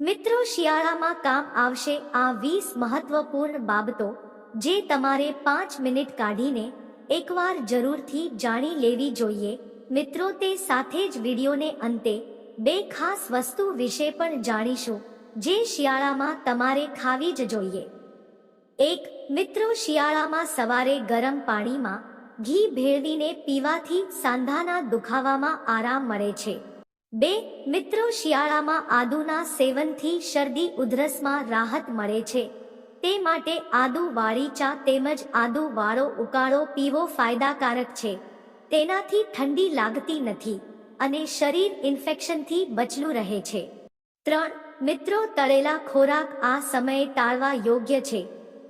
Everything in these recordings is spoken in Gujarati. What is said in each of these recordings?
મિત્રો, શિયાળામાં કામ આવશે આ વીસ મહત્વપૂર્ણ બાબતો જે તમારે પાંચ મિનિટ કાઢીને એકવાર જરૂરથી જાણી લેવી જોઈએ. મિત્રો, તે સાથે જ વિડીયોને અંતે બે ખાસ વસ્તુ વિશે પણ જાણીશું, જે શિયાળામાં તમારે ખાવી જ જોઈએ. એક, મિત્રો, શિયાળામાં સવારે ગરમ પાણીમાં ઘી ભેળવીને પીવાથી સાંધાના દુખાવામાં આરામ મળે છે. બે મિત્રો શિયાળામાં આદુના સેવનથી શરદી ઉધરસમાં રાહત મળે છે. તે માટે આદુ વાળી ચા તેમજ આદુ વાળો ઉકાળો પીવો ફાયદાકારક છે. તેનાથી ઠંડી લાગતી નથી અને શરીર ઇન્ફેક્શનથી બચલું રહે છે. ત્રણ, મિત્રો તળેલા ખોરાક આ સમયે ટાળવા યોગ્ય છે,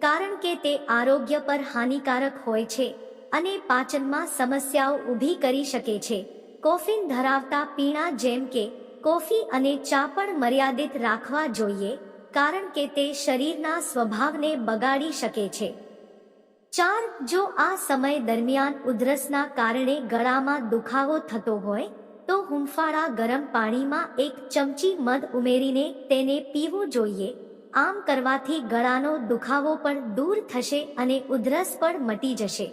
કારણ કે તે આરોગ્ય પર હાનિકારક હોય છે અને પાચનમાં સમસ્યાઓ ઊભી કરી શકે છે. કોફીન ધરાવતા પીણા જેમ કે કોફી અને ચા પણ મર્યાદિત રાખવા જોઈએ, કારણ કે તે શરીરના સ્વભાવને બગાડી શકે છે. ચાર, જો આ સમય દરમિયાન ઉધરસના કારણે ગળામાં દુખાવો થતો હોય, તો હુંફાળા ગરમ પાણીમાં એક ચમચી મધ ઉમેરીને તેને પીવું જોઈએ. આમ કરવાથી ગળાનો દુખાવો પણ દૂર થશે અને ઉધરસ પણ મટી જશે.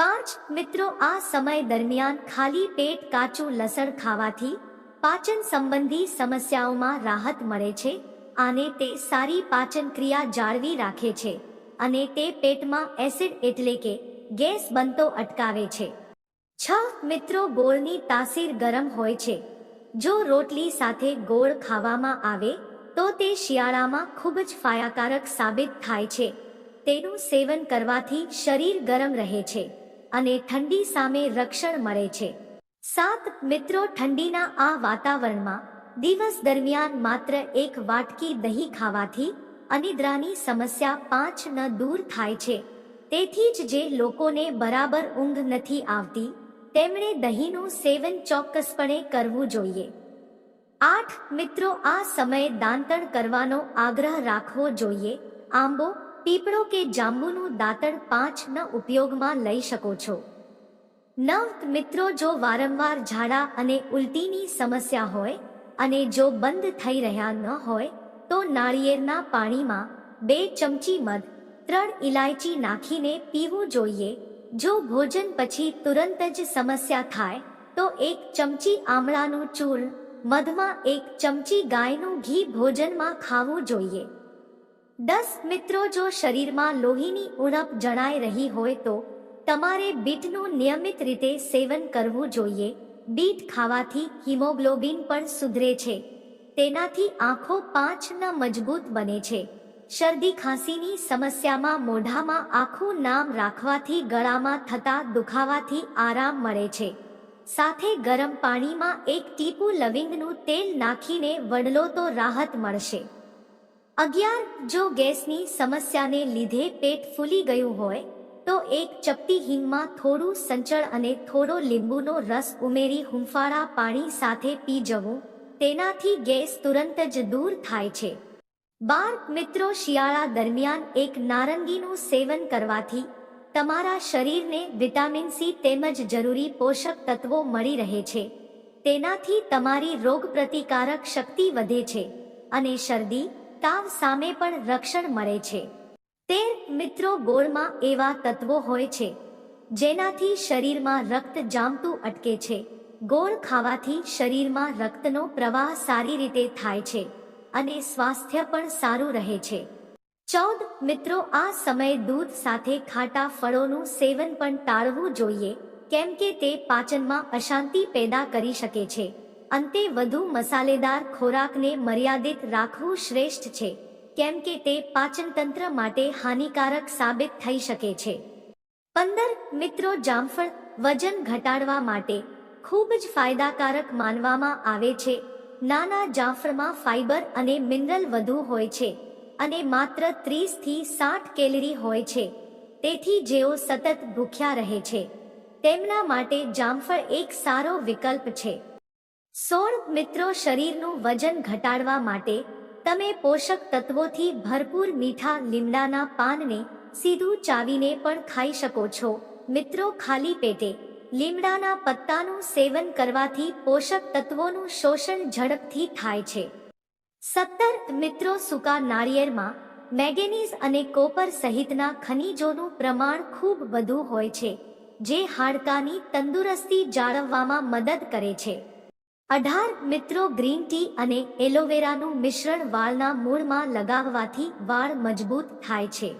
પાંચ મિત્રો આ સમય દરમિયાન ખાલી પેટ કાચું લસણ ખાવાથી પાચન સંબંધી સમસ્યાઓમાં રાહત મળે છે, આને તે સારી પાચન ક્રિયા જાળવી રાખે છે અને તે પેટમાં એસિડ એટલે કે ગેસ બનતો અટકાવે છે. છ મિત્રો ગોળની તાસીર ગરમ હોય છે. જો રોટલી સાથે ગોળ ખાવામાં આવે, તો તે શિયાળામાં ખૂબ જ ફાયાકારક સાબિત થાય છે. તેનું સેવન કરવાથી શરીર ગરમ રહે છે. અને ઠંડી સામે રક્ષણ મળે છે. સાત મિત્રો ઠંડીના આ વાતાવરણમાં દિવસ દરમિયાન માત્ર એક વાટકી દહીં ખાવાથી અનિદ્રાની સમસ્યા પાંચ ન દૂર થાય છે. તેથી જ જે લોકોને બરાબર ઊંઘ નથી આવતી, તેમણે દહીંનું સેવન ચોક્કસપણે કરવું જોઈએ. આઠ મિત્રો આ સમયે દાંતણ કરવાનો આગ્રહ રાખવો જોઈએ. આંબો પીપળો કે જાંબુનું દાંતણ પાંચ ન ઉપયોગમાં લઈ શકો છો. નવ મિત્રો, જો વારંવાર ઝાડા અને ઉલટીની સમસ્યા હોય અને જો બંધ થઈ રહ્યા ન હોય, તો નાળિયેરના પાણીમાં બે ચમચી મધ, ત્રણ ઇલાયચી નાખીને પીવું જોઈએ. જો ભોજન પછી તુરંત જ સમસ્યા થાય, તો એક ચમચી આમળાનું ચૂર્ણ મધમાં એક ચમચી ગાયનું ઘી ભોજનમાં ખાવું જોઈએ. દસ મિત્રો જો શરીરમાં લોહીની ઉણપ જણાઈ રહી હોય તો તમારે બીટનું નિયમિત રીતે સેવન કરવું જોઈએ. બીટ ખાવાથી હિમોગ્લોબિન પણ સુધરે છે. તેનાથી આંખો પાંચના મજબૂત બને છે. શરદી ખાંસીની સમસ્યામાં મોઢામાં આખું નામ રાખવાથી ગળામાં થતા દુખાવાથી આરામ મળે છે. સાથે ગરમ પાણીમાં એક ટીપું લવિંગનું તેલ નાખીને વડલો તો રાહત મળશે. અગિયાર જો ગેસની સમસ્યાને લીધે પેટ ફૂલી ગયું હોય, તો એક ચપટી હિંગમાં થોડું સંચળ અને થોડો લીંબુનો રસ ઉમેરી હુંફાળા પાણી સાથે પી જવું. તેનાથી ગેસ તુરંત જ દૂર થાય છે. બાર મિત્રો શિયાળા દરમિયાન એક નારંગીનું સેવન કરવાથી તમારા શરીરને વિટામિન સી તેમજ જરૂરી પોષક તત્વો મળી રહે છે. તેનાથી તમારી રોગપ્રતિકારક શક્તિ વધે છે અને શરદી તાવ સામે પણ રક્ષણ મળે છે. તેર મિત્રો ગોળમાં એવા તત્વો હોય છે, જેનાથી શરીરમાં રક્ત જામતું અટકે છે. ગોળ ખાવાથી શરીરમાં રક્તનો પ્રવાહ સારી રીતે થાય છે અને સ્વાસ્થ્ય પણ સારું રહે છે. ચૌદ મિત્રો આ સમયે દૂધ સાથે ખાટા ફળોનું સેવન પણ ટાળવું જોઈએ, કેમ કે તે પાચનમાં અશાંતિ પેદા કરી શકે છે. અંતે વધુ મસાલેદાર ખોરાકને મર્યાદિત રાખવું શ્રેષ્ઠ છે, કેમ કે તે પાચનતંત્ર માટે હાનિકારક સાબિત થઈ શકે છે. પંદર, મિત્રો જામફળ વજન ઘટાડવા માટે ખૂબ જ ફાયદાકારક માનવામાં આવે છે. નાના જામફળમાં ફાઇબર અને મિનરલ વધુ હોય છે અને માત્ર ત્રીસથી સાઠ કેલરી હોય છે. તેથી જેઓ સતત ભૂખ્યા રહે છે, તેમના માટે જામફળ એક સારો વિકલ્પ છે. સોળ મિત્રો શરીરનું વજન ઘટાડવા માટે તમે પોષક તત્વોથી ભરપૂર મીઠા લીમડાના પાનને સીધું ચાવીને પણ ખાઈ શકો છો. મિત્રો ખાલી પેટે લીમડાના પત્તાનું સેવન કરવાથી પોષક તત્વોનું શોષણ ઝડપથી થાય છે. સત્તર મિત્રો સૂકા નાળિયેરમાં મેંગેનીઝ અને કોપર સહિતના ખનિજોનું પ્રમાણ ખૂબ વધુ હોય છે, જે હાડકાની તંદુરસ્તી જાળવવામાં મદદ કરે છે. અઢાર મિત્રો ગ્રીન ટી અને એલોવેરાનું મિશ્રણ વાળના મૂળમાં લગાવવાથી વાળ મજબૂત થાય છે.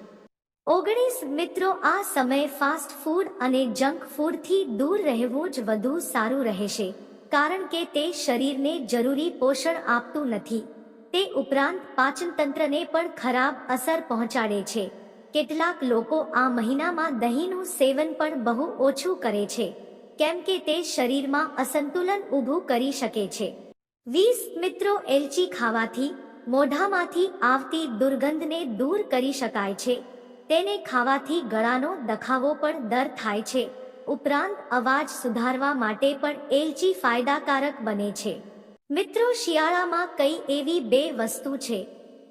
ઓગણીસ મિત્રો આ સમયે ફાસ્ટ ફૂડ અને જંક ફૂડથી દૂર રહેવું જ વધુ સારું રહેશે, કારણ કે તે શરીરને જરૂરી પોષણ આપતું નથી. તે ઉપરાંત પાચનતંત્રને પણ ખરાબ અસર પહોંચાડે છે. કેટલાક લોકો આ મહિનામાં દહીંનું સેવન પણ બહુ ઓછું કરે છે. કેમ કે તે શરીરમાં અસંતુલન ઊભું કરી શકે છે. વીસ મિત્રો એલચી ખાવાથી, મોઢામાંથી આવતી દુર્ગંધને દૂર કરી શકાય છે. તેને ખાવાથી ગળાનો દખાવો પણ દર થાય છે. ઉપરાંત અવાજ સુધારવા માટે પણ એલચી ફાયદાકારક બને છે. મિત્રો શિયાળામાં કઈ એવી બે વસ્તુ છે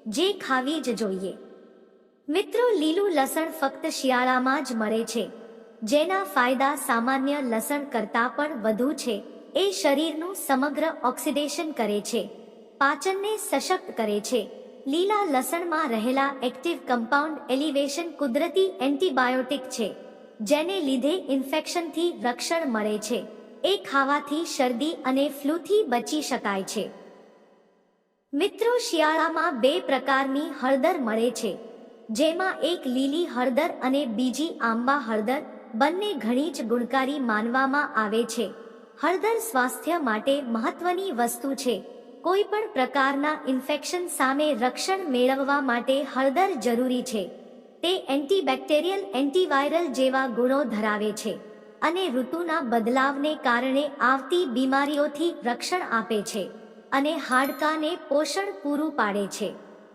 જે ખાવી જ જોઈએ? મિત્રો લીલું લસણ ફક્ત શિયાળામાં જ મળે છે. જેના ફાયદા સામાન્ય લસણ કરતાં પણ વધુ છે. એ શરીરનું સમગ્ર ઓક્સિડેશન કરે છે. પાચનને સશક્ત કરે છે. લીલા લસણમાં રહેલા એક્ટિવ કમ્પાઉન્ડ એલિવેશન કુદરતી એન્ટીબાયોટિક છે, જેને લીધે ઇન્ફેક્શનથી રક્ષણ મળે છે. એ ખાવાથી શરદી અને ફ્લૂથી બચી શકાય છે. મિત્રો, શિયાળામાં બે પ્રકારની હળદર મળે છે. જેમાં એક લીલી હળદર અને બીજી આંબા હળદર બંને ઘણી જ ગુણકારી માનવામાં આવે છે. હળદર સ્વાસ્થ્ય માટે મહત્વની વસ્તુ છે. કોઈ પણ પ્રકારના ઇન્ફેક્શન સામે રક્ષણ મેળવવા માટે હળદર જરૂરી છે. તે એન્ટીબેક્ટેરિયલ એન્ટીવાયરલ જેવા ગુણો ધરાવે છે અને ઋતુના બદલાવને કારણે આવતી બીમારીઓથી રક્ષણ આપે છે અને હાડકાને પોષણ પૂરું પાડે છે.